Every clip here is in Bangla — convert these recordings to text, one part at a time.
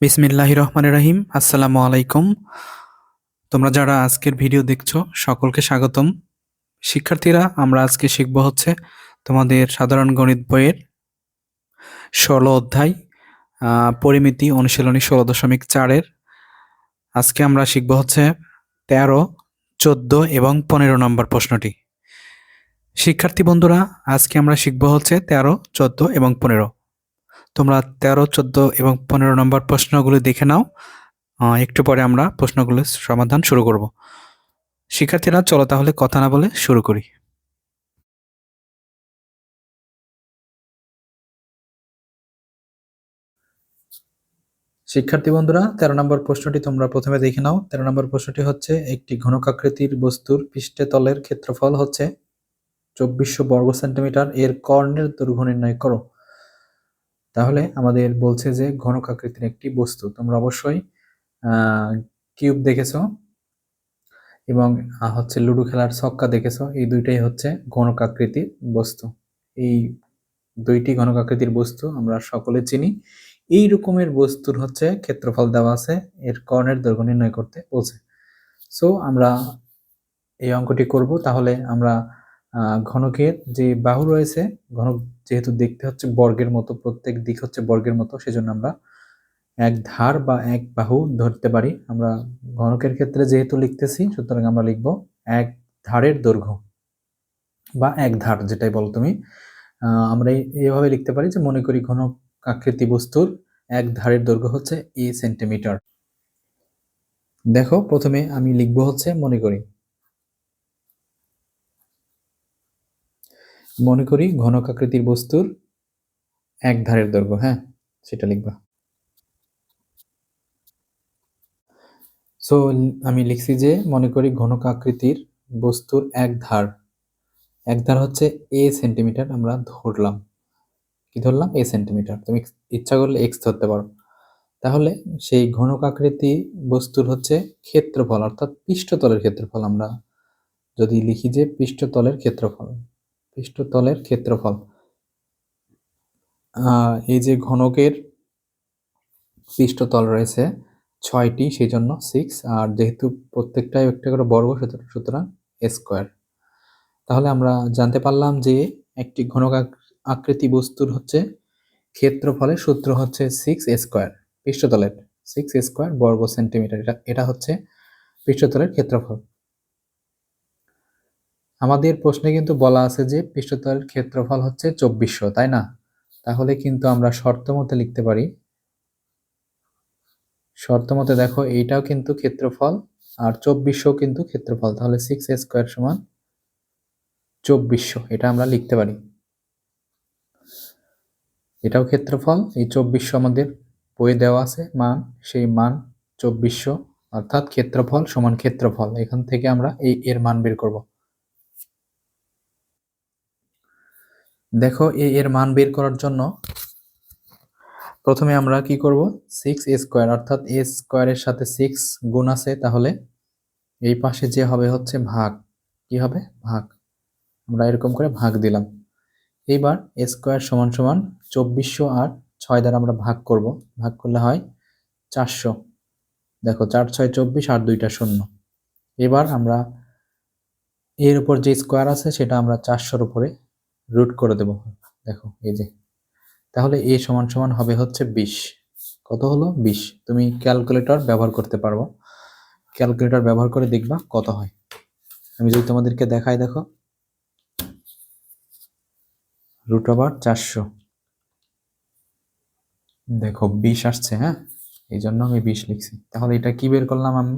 বিসমিল্লাহ রহমান রাহিম। আসসালামু আলাইকুম। তোমরা যারা আজকের ভিডিও দেখছ, সকলকে স্বাগতম। শিক্ষার্থীরা, আমরা আজকে শিখব হচ্ছে তোমাদের সাধারণ গণিত বইয়ের ষোলো অধ্যায় পরিমিতি অনুশীলনী ষোলো দশমিক চারের। আজকে আমরা শিখব হচ্ছে তেরো, চোদ্দ এবং পনেরো নম্বর প্রশ্নটি। শিক্ষার্থী বন্ধুরা, আজকে আমরা শিখব হচ্ছে তেরো, চোদ্দ এবং পনেরো। তোমরা তেরো, চোদ্দ এবং পনেরো নম্বর প্রশ্নগুলো দেখে নাও। একটু পরে আমরা প্রশ্নগুলোর সমাধান শুরু করব। শিক্ষার্থীরা, চলো তাহলে কথা না বলে শুরু করি। শিক্ষার্থী বন্ধুরা, তেরো নম্বর প্রশ্নটি তোমরা প্রথমে দেখে নাও। তেরো নম্বর প্রশ্নটি হচ্ছে, একটি ঘনকাকৃতির বস্তুর পৃষ্ঠে তলের ক্ষেত্রফল হচ্ছে চব্বিশশো বর্গ সেন্টিমিটার। এর কর্ণের দৈর্ঘ্য নির্ণয় করো। তাহলে আমাদের বলছে যে ঘনকাকৃতির একটি বস্তু। তোমরা অবশ্যই কিউব দেখেছ এবং হচ্ছে লুডো খেলার ছক্কা দেখেছ। এই দুইটাই হচ্ছে ঘনকাকৃতির বস্তু। এই দুইটি ঘনকাকৃতির বস্তু আমরা সকলে চিনি। এই রকমের বস্তুর হচ্ছে ক্ষেত্রফল দেওয়া আছে, এর কর্ণের দৈর্ঘ্য নির্ণয় করতে বলছে। সো আমরা এই অঙ্কটি করব। তাহলে আমরা ঘনকের যে বাহু রয়েছে, ঘনক যেহেতু দেখতে হচ্ছে বর্গের মতো, প্রত্যেক দিক হচ্ছে বর্গের মতো, সেজন্য আমরা এক ধার বা এক বাহু ধরতে পারি। আমরা ঘনকের ক্ষেত্রে যেহেতু লিখতেছি, সুতরাং আমরা লিখব এক ধারের দৈর্ঘ্য বা এক ধার, যেটাই বলো তুমি। আমরা এইভাবে লিখতে পারি যে মনে করি ঘন আকৃতি বস্তুর এক ধারের দৈর্ঘ্য হচ্ছে এ সেন্টিমিটার। দেখো, প্রথমে আমি লিখব হচ্ছে মনে করি মনে করি ঘনকাকৃতির বস্তুর এক ধারের দৈর্ঘ্য হ্যাঁ সেটা লিখবা। সো আমি লিখছি যে মনে করি ঘনকাকৃতির বস্তুর এক ধার এক ধার হচ্ছে এ সেন্টিমিটার আমরা ধরলাম। কি ধরলাম? এ সেন্টিমিটার তুমি ইচ্ছা করলে এক্স ধরতে পারো। তাহলে সেই ঘনক ঘনকাকৃতি বস্তুর হচ্ছে ক্ষেত্রফল, অর্থাৎ পৃষ্ঠতলের ক্ষেত্রফল আমরা যদি লিখি যে পৃষ্ঠতলের ক্ষেত্রফল। পৃষ্ঠতলের ক্ষেত্রফল। এই যে ঘনকের পৃষ্ঠতল রয়েছে, ছয়টি সেই জন্য সিক্স আর যেহেতু প্রত্যেকটাই একটা করে বর্গ সুতরাং- স্কোয়ার তাহলে আমরা জানতে পারলাম যে একটি ঘনক আক- আকৃতি বস্তুর হচ্ছে ক্ষেত্রফলের সূত্র হচ্ছে সিক্স স্কোয়ার পৃষ্ঠতলের। সিক্স স্কোয়ার বর্গ সেন্টিমিটার এটা এটা হচ্ছে পৃষ্ঠতলের ক্ষেত্রফল। আমাদের প্রশ্নে কিন্তু বলা আছে যে পৃষ্ঠতলের ক্ষেত্রফল হচ্ছে চব্বিশশো, তাই না? তাহলে কিন্তু আমরা শর্ত মতে লিখতে পারি। শর্ত মতে দেখো, এইটাও কিন্তু ক্ষেত্রফল আর চব্বিশশো কিন্তু ক্ষেত্রফল, তাহলে সিক্স স্কোয়ার সমান চব্বিশশো, এটা আমরা লিখতে পারি। এটাও ক্ষেত্রফল, এই চব্বিশশো আমাদের বইয়ে দেওয়া আছে, মান, সেই মান চব্বিশশো, অর্থাৎ ক্ষেত্রফল সমান ক্ষেত্রফল, এখান থেকে আমরা এই এর মান বের করব। দেখো এই এর মান বের করার জন্য প্রথমে আমরা কি করব? সিক্স এ স্কোয়ার অর্থাৎ এ স্কোয়ারের সাথে সিক্স গুণ আছে, তাহলে এই পাশে যে হবে হচ্ছে ভাগ। কি হবে? ভাগ। আমরা এরকম করে ভাগ দিলাম। এইবার এ স্কোয়ার সমান সমান চব্বিশশো আর ছয় দ্বারা আমরা ভাগ করব। ভাগ করলে হয় চারশো। দেখো, চার, ছয়, চব্বিশ আর দুইটা শূন্য। এবার আমরা এর উপর যে স্কোয়ার আছে, সেটা আমরা চারশোর উপরে রুট করে দেব। দেখো, এই যে। তাহলে এ সমান সমান হবে হচ্ছে বিশ। কত হলো? বিশ। তুমি ক্যালকুলেটর ব্যবহার করতে পারব ক্যালকুলেটর ব্যবহার করে দেখবা কত হয়। আমি যদি তোমাদেরকে দেখাই, দেখো। রুট ওভার চারশো। দেখো, বিশ আসছে হ্যাঁ? এই জন্য আমি বিশ লিখছি। তাহলে এটা কি বের করলাম আমি?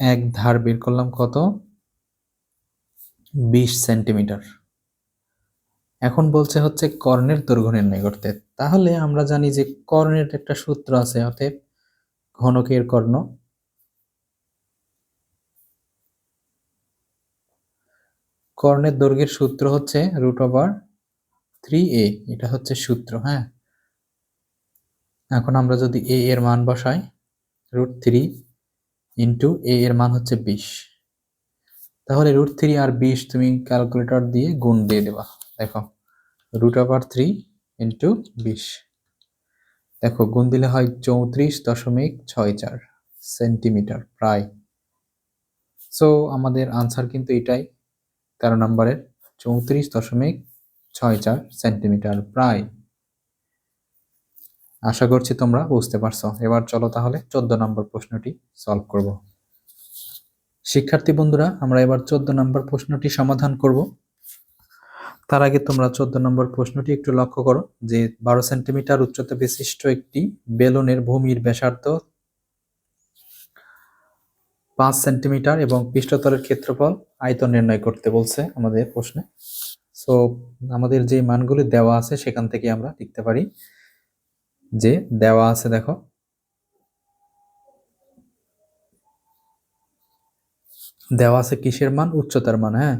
এক ধার বের করলাম কত? বিশ সেন্টিমিটার। এখন বলছে হচ্ছে কর্ণের দৈর্ঘ্য নির্ণয় করতে। তাহলে আমরা জানি যে কর্ণের একটা সূত্র আছে, অতএব ঘনকের কর্ণ। কর্ণের দৈর্ঘ্যের সূত্র হচ্ছে রুট ওভার থ্রি এ এটা হচ্ছে সূত্র হ্যাঁ? এখন আমরা যদি এ এর মান বসাই রুট থ্রি ইন্টু এ এর মান হচ্ছে বিশ। তাহলে রুট থ্রি আর বিশ তুমি ক্যালকুলেটর দিয়ে গুণ দিয়ে দেবা। দেখো রুট ওভার থ্রি ইন্টু বিশ দেখো, গুণ দিলে হয় চৌত্রিশ দশমিক ছয় চার সেন্টিমিটার প্রায়। সো আমাদের আনসার কিন্তু এটাই। তেরো নম্বরের চৌত্রিশ দশমিক ছয় চার সেন্টিমিটার প্রায়। আশা করছি তোমরা বুঝতে পারছ। এবার চলো তাহলে চোদ্দ নম্বর প্রশ্নটি সলভ করব। শিক্ষার্থী বন্ধুরা, আমরা এবার চোদ্দ নম্বর প্রশ্নটি সমাধান করব। তার আগে তোমরা চোদ্দ নম্বর প্রশ্নটি একটু লক্ষ্য করো যে বারো সেন্টিমিটার উচ্চতা বিশিষ্ট একটি বেলুনের ভূমির ব্যাসার্ধ পাঁচ সেন্টিমিটার এবং পৃষ্ঠতলের ক্ষেত্রফল আয়তন নির্ণয় করতে বলছে আমাদের প্রশ্নে। সো আমাদের যে মানগুলি দেওয়া আছে সেখান থেকে আমরা লিখতে পারি যে দেওয়া আছে দেখো দেওয়া আছে কিসের মান? উচ্চতার মান হ্যাঁ?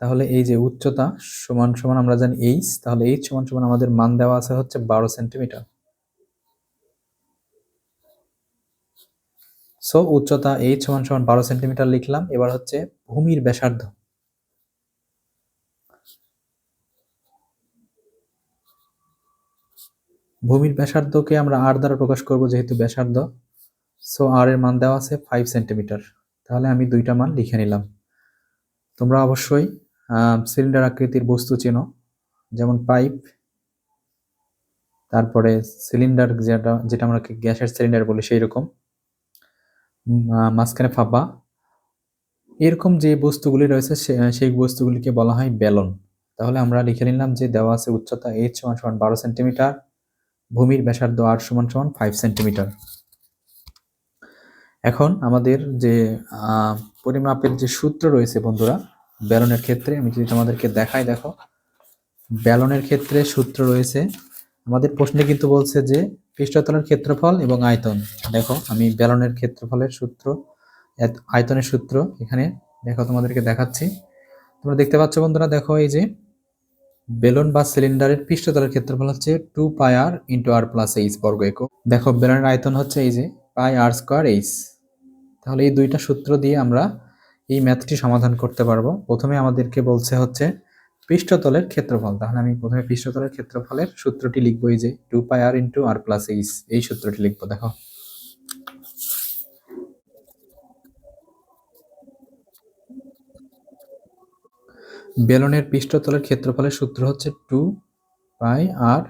তাহলে এই যে উচ্চতা সমান সমান আমরা জানি এইচ তাহলে এইচ সমান সমান আমাদের মান দেওয়া আছে হচ্ছে বারো সেন্টিমিটার। সো উচ্চতা এইচ সমান সমান বারো সেন্টিমিটার লিখলাম, এবার হচ্ছে ভূমির ব্যাসার্ধ। ভূমির ব্যাসার্ধকে আমরা আর দ্বারা প্রকাশ করব যেহেতু ব্যাসার্ধ। সো আর এর মান দেওয়া আছে ফাইভ সেন্টিমিটার। তাহলে আমি দুইটা মান লিখে নিলাম। তোমরা অবশ্যই সিলিন্ডার আকৃতির বস্তু চেনো, যেমন পাইপ তারপরে সিলিন্ডার যেটা যেটা আমরা গ্যাসের সিলিন্ডার বলি সেই রকম মাঝখানে ফাঁপা। এরকম যে বস্তুগুলি রয়েছে সেই বস্তুগুলিকে বলা হয় বেলন। তাহলে আমরা লিখে নিলাম যে দেওয়া আছে উচ্চতা এইচ সমান সমান বারো সেন্টিমিটার ভূমির ব্যাসার্ধ আর সমান সমান ফাইভ সেন্টিমিটার এখন আমাদের যে পরিমাপের যে সূত্র রয়েছে বন্ধুরা, ব্যালনের ক্ষেত্রে, আমি যদি তোমাদেরকে দেখাই, দেখো, ব্যালনের ক্ষেত্রে সূত্র রয়েছে, আমাদের প্রশ্নে কিন্তু বলছে যে, পৃষ্ঠতলের ক্ষেত্রফল এবং আয়তন। দেখো, আমি ব্যালনের ক্ষেত্রফলের সূত্র আয়তনের সূত্র এখানে, দেখো, তোমাদেরকে দেখাচ্ছি। তোমরা দেখতে পাচ্ছ বন্ধুরা, দেখো, এই যে বেলুন বা সিলিন্ডারের পৃষ্ঠতলের ক্ষেত্রফল হচ্ছে two pi r into r plus h বর্গ একক। দেখো বেলুনের আয়তন হচ্ছে এই যে পাই আর স্কোয়ার এইচ। তাহলে এই দুইটা সূত্র দিয়ে আমরা এই ম্যাথটি সমাধান করতে পারব। প্রথমে আমাদেরকে বলছে হচ্ছে পৃষ্ঠতলের ক্ষেত্রফল। তাহলে আমি প্রথমে পৃষ্ঠতলের ক্ষেত্রফলের সূত্রটি লিখব এই যে two pi r into r plus h. এই সূত্রটি লিখব, দেখো। বেলনের পৃষ্ঠতলের ক্ষেত্রফলের সূত্র হচ্ছে two pi r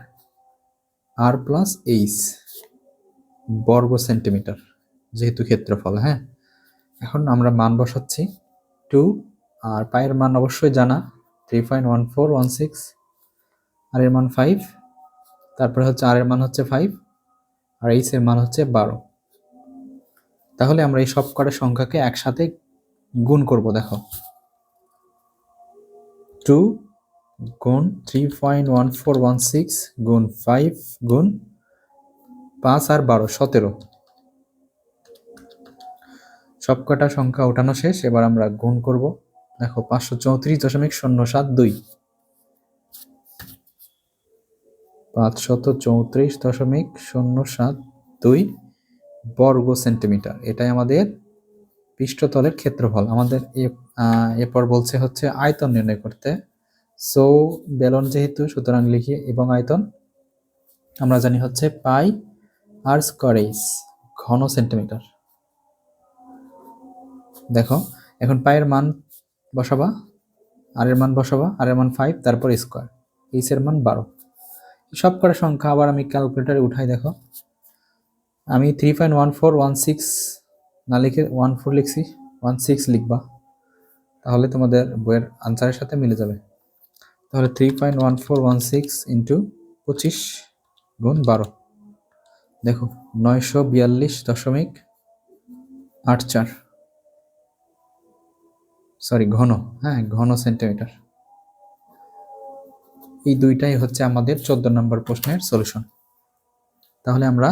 r plus h. বর্গ সেন্টিমিটার, যেহেতু ক্ষেত্রফল হ্যাঁ? এখন আমরা মান বসাচ্ছি টু আর পায়ের মান অবশ্যই জানা three point one four one six r এর মান ফাইভ তারপরে হচ্ছে আর এর মান হচ্ছে ফাইভ আর এইচ এর মান হচ্ছে বারো তাহলে আমরা এই সব কটা সংখ্যাকে একসাথে গুণ করব, দেখো। টু গুণ three point one four one six গুণ ফাইভ গুণ পাঁচ আর বারো, সতেরো। সবকটা সংখ্যা ওঠানো শেষ, এবার আমরা গুণ করব। দেখো, পাঁচশো চৌত্রিশ দশমিক শূন্য সাত দুই। পাঁচশত চৌত্রিশ দশমিক শূন্য সাত দুই বর্গ সেন্টিমিটার। এটাই আমাদের পৃষ্ঠতলের ক্ষেত্রফল। আমাদের এরপর বলছে হচ্ছে আয়তন নির্ণয় করতে। সো, বেলন যেহেতু, সুতরাং লিখি এবং আয়তন। আমরা জানি হচ্ছে পাই আর স্কোয়ারেজ ঘন সেন্টিমিটার দেখো, এখন পায়ের মান বসাবা আর এর মান বসাবা আর এর মান ফাইভ তারপর স্কোয়ার এইচ এর মান বারো। সব কটা সংখ্যা আবার আমি ক্যালকুলেটারে উঠাই, দেখো। আমি three point one four one six না লিখে ওয়ান ফোর লিখছি ওয়ান সিক্স লিখবা। তাহলে তোমাদের বইয়ের আনসারের সাথে মিলে যাবে। তাহলে three point one four one six into পঁচিশ গুণ বারো। দেখো, নয়শো বিয়াল্লিশ দশমিক আট চার। সরি ঘন। হ্যাঁ ঘন সেন্টিমিটার। এই দুইটাই হচ্ছে আমাদের চোদ্দ নম্বর প্রশ্নের সলিউশন তাহলে আমরা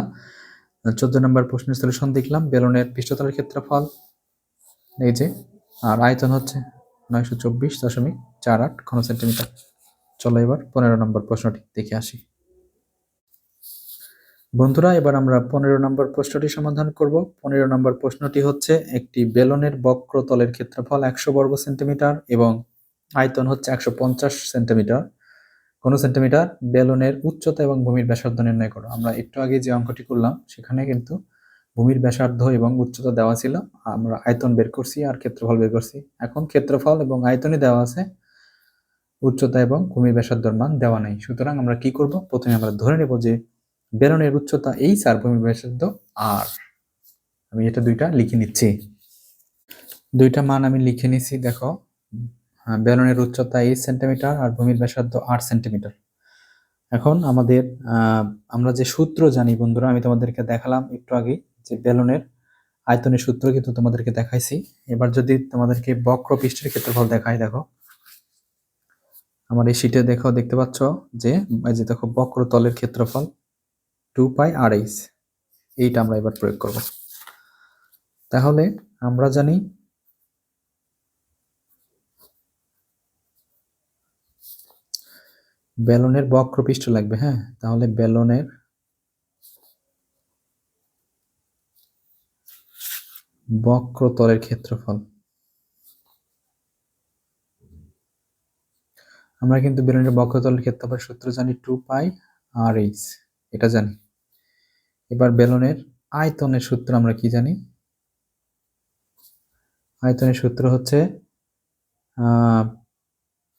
চোদ্দ নম্বর প্রশ্নের সলিউশন দেখলাম, বেলুনের পৃষ্ঠতলের ক্ষেত্রফল, এই যে, আর আয়তন হচ্ছে নয়শো চব্বিশ দশমিক চার আট ঘন সেন্টিমিটার। চলো এবার পনেরো নম্বর প্রশ্নটি দেখে আসি। বন্ধুরা, এবার আমরা পনেরো নম্বর প্রশ্নটি সমাধান করব। পনেরো নম্বর প্রশ্নটি হচ্ছে, একটি বেলনের বক্রতলের ক্ষেত্রফল একশো বর্গ সেন্টিমিটার এবং আয়তন হচ্ছে একশো পঞ্চাশ সেন্টিমিটার। কোন সেন্টিমিটার? বেলুনের উচ্চতা এবং ভূমির ব্যাসার্ধ নির্ণয় করো। আমরা একটু আগে যে অঙ্কটি করলাম, সেখানে কিন্তু ভূমির ব্যাসার্ধ এবং উচ্চতা দেওয়া ছিল। আমরা আয়তন বের করছি আর ক্ষেত্রফল বের করছি। এখন ক্ষেত্রফল এবং আয়তনই দেওয়া আছে। উচ্চতা এবং ভূমির ব্যাসার্ধর মান দেওয়া নেই। সুতরাং আমরা কি করব? প্রথমে আমরা ধরে নেব যে বেলনের উচ্চতা এইচ আর ভূমির ব্যাসার্ধ আর। আমি এটা দুইটা লিখে নিচ্ছি। দুইটা মান আমি লিখে নিচ্ছি দেখো। হ্যাঁ, বেলনের উচ্চতা এইচ সেন্টিমিটার আর ভূমির ব্যাসার্ধ আট সেন্টিমিটার। এখন আমাদের আমরা যে সূত্র জানি বন্ধুরা আমি তোমাদেরকে দেখালাম একটু আগে যে বেলনের আয়তনের সূত্র কিন্তু তোমাদেরকে দেখাইছি। এবার যদি তোমাদেরকে বক্র পৃষ্ঠের ক্ষেত্রফল দেখাই দেখো। আমার এই শীটে দেখো দেখতে পাচ্ছ যে দেখো বক্র তলের ক্ষেত্রফল। Two pi r h. এইটা আমরা এবার প্রয়োগ করব। তাহলে আমরা জানি বেলনের বক্রপৃষ্ঠ লাগবে হ্যাঁ? তাহলে বেলনের বক্রতলের ক্ষেত্রফল। আমরা কিন্তু বেলনের বক্রতলের ক্ষেত্রফল সূত্র জানি টু পাই আর এইচ। এটা জানি। এবার বেলনের আয়তনের সূত্র আমরা কি জানি? আয়তনের সূত্র হচ্ছে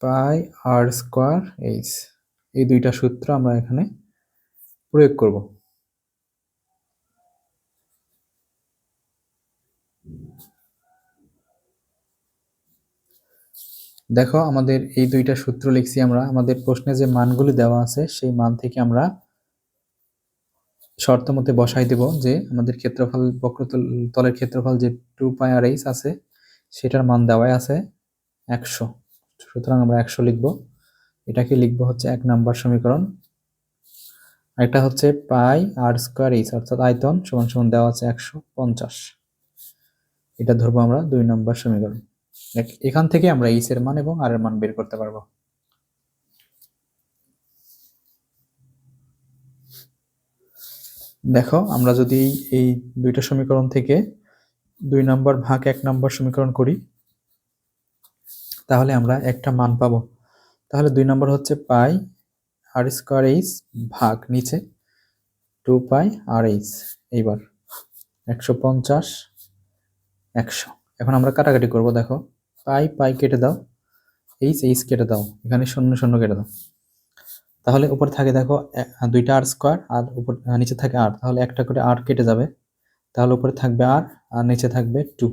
পাই আর স্কোয়ার এইচ। এই দুইটা সূত্র আমরা এখানে প্রয়োগ করব। দেখো, আমাদের এই দুইটা সূত্র লিখছি আমরা। আমাদের প্রশ্নে যে মানগুলি দেওয়া আছে, সেই মান থেকে আমরা শর্ত মতে বসাই দেব যে আমাদের ক্ষেত্রফল, বক্রতল, তলের ক্ষেত্রফল যে টু পাই আর এইচ আছে, সেটার মান দেওয়াই আছে একশো। সুতরাং আমরা একশো লিখব। এটাকে লিখব হচ্ছে এক নাম্বার সমীকরণ। একটা হচ্ছে পাই আর স্কোয়ার এইচ, অর্থাৎ আয়তন সমান সমান দেওয়া আছে একশো পঞ্চাশ। এটা ধরবো আমরা দুই নম্বর সমীকরণ। এখান থেকে আমরা এইচ এর মান এবং আর এর মান বের করতে পারব। দেখো, আমরা যদি এই দুইটা সমীকরণ থেকে দুই নম্বর ভাগ এক নম্বর সমীকরণ করি, তাহলে আমরা একটা মান পাবো। তাহলে দুই নম্বর হচ্ছে পাই আর স্কোয়ার এইচ ভাগ নিচে টু পাই আর এইচ। এইবার একশো পঞ্চাশ, একশো। এখন আমরা কাটাকাটি করব, দেখো। পাই পাই কেটে দাও, এইচ এইচ কেটে দাও। এখানে শূন্য শূন্য কেটে দাও। তাহলে উপরে থাকে দেখো দুইটা আর স্কোয়ার আর উপর নিচে থাকে আর তাহলে একটা করে আর কেটে যাবে। তাহলে উপরে থাকবে আর আর নিচে থাকবে টু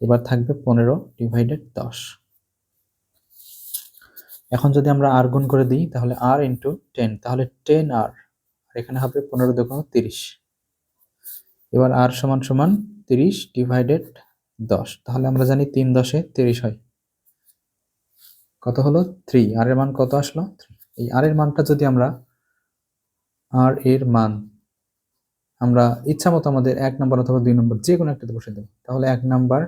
এবার থাকবে পনেরো ডিভাইডেড দশ। এখন যদি আমরা আর গুণ করে দিই, তাহলে আর ইন্টু টেন তাহলে টেন আর এখানে হবে পনেরো দেখো তিরিশ। এবার আর সমান সমান তিরিশ ডিভাইডেড দশ। তাহলে আমরা জানি তিন দশে তিরিশ হয়। কত হলো? থ্রি আর এর মান কত আসলো? থ্রি এই আর এর মানটা যদি আমরা আর এর মান, আমরা ইচ্ছা মতো আমাদের এক নম্বর অথবা দুই নম্বর যে কোনো একটাতে বসে দেবো। তাহলে এক নাম্বার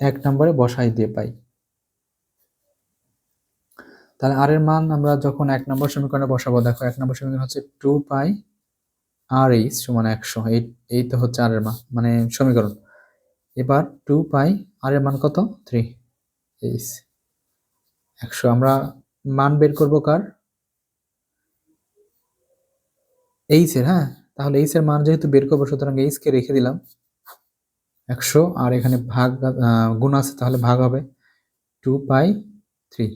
এক নম্বরে বসাই দিয়ে পাই। তাহলে আর এর মান আমরা যখন এক নম্বর সমীকরণে বসাবো, দেখো এক নম্বর সমীকরণ হচ্ছে টু পাই আর এইচ সমান একশো। এই এই তো হচ্ছে আর এর মান মানে সমীকরণ। এবার টু পাই আর এর মান কত? থ্রি এইচ একশো। আমরা মান বের করব কার? এইচ এর হ্যাঁ? তাহলে এইচ এর মান যেহেতু বের করব, সুতরাং এইচ কে রেখে দিলাম। একশো, আর এখানে ভাগ গুণ আছে, তাহলে ভাগ হবে টু পাই থ্রি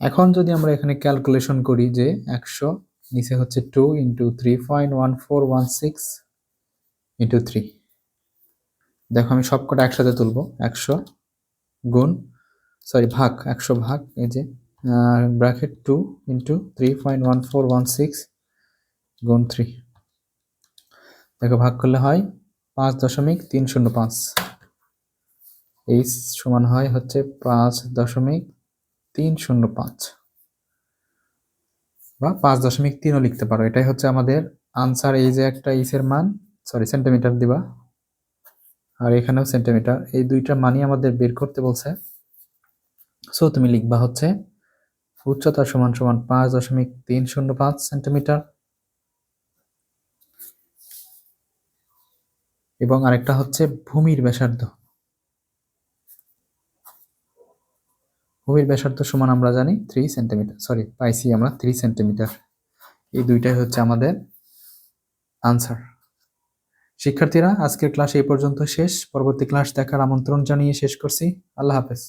এখন যদি আমরা এখানে ক্যালকুলেশন করি যে একশো, নিচে হচ্ছে two into three point one four one six into three দেখো, আমি সবকটা একসাথে তুলবো, একশো গুণ সরি ভাগ, একশো ভাগ, এই যে bracket two into three point one four one six গুণ থ্রি দেখো, ভাগ করলে হয় পাঁচ দশমিক তিন শূন্য পাঁচ। এইচ সমান হয় হচ্ছে পাঁচ দশমিক তিন শূন্য পাঁচ। বা পাঁচ দশমিক তিনও লিখতে পারো। এটাই হচ্ছে আমাদের আনসার এই যে একটা ইসের মান সরি সেন্টিমিটার দিবা। আর এখানেও সেন্টিমিটার এই দুইটা মানই আমাদের বের করতে বলছে। সো তুমি লিখবা হচ্ছে, উচ্চতা সমান সমান পাঁচ দশমিক তিন শূন্য পাঁচ সেন্টিমিটার। এবং আরেকটা হচ্ছে ভূমির ব্যাসার্ধ। ভূমির ব্যাসার্ধ সমান আমরা জানি থ্রি সেন্টিমিটার সরি পাইছি আমরা থ্রি সেন্টিমিটার এই দুইটাই হচ্ছে আমাদের আনসার শিক্ষার্থীরা, আজকের ক্লাস এই পর্যন্ত শেষ। পরবর্তী ক্লাস দেখার আমন্ত্রণ জানিয়ে শেষ করছি। আল্লাহ হাফেজ।